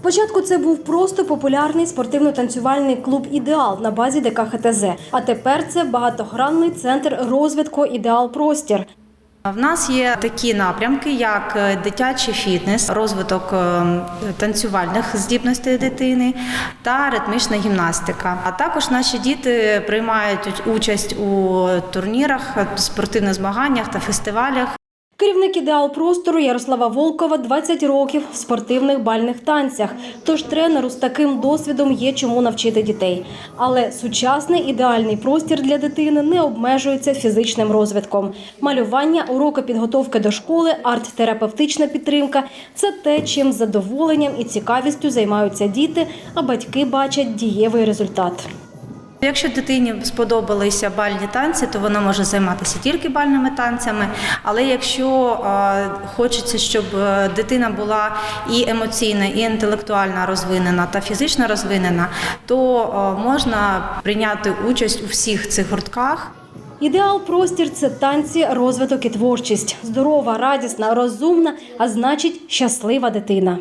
Спочатку це був просто популярний спортивно-танцювальний клуб Ідеал на базі ДК ХТЗ. А тепер це багатогранний центр розвитку Ідеал Простір. В нас є такі напрямки, як е, дитячий фітнес, розвиток е, танцювальних здібностей дитини та ритмічна гімнастика. А також наші діти приймають участь у турнірах, спортивних змаганнях та фестивалях. Керівник ідеал простору Ярослава Волкова 20 років в спортивних бальних танцях. Тож тренеру з таким досвідом є чому навчити дітей. Але сучасний ідеальний простір для дитини не обмежується фізичним розвитком. Малювання, уроки підготовки до школи, арт-терапевтична підтримка це те, чим задоволенням і цікавістю займаються діти, а батьки бачать дієвий результат. Якщо дитині сподобалися бальні танці, то вона може займатися тільки бальними танцями. Але якщо хочеться, щоб е, дитина була і емоційна, і інтелектуальна розвинена та фізично розвинена, то е, можна прийняти участь у всіх цих гуртках. Ідеал простір це танці, розвиток і творчість. Здорова, радісна, розумна, а значить щаслива дитина.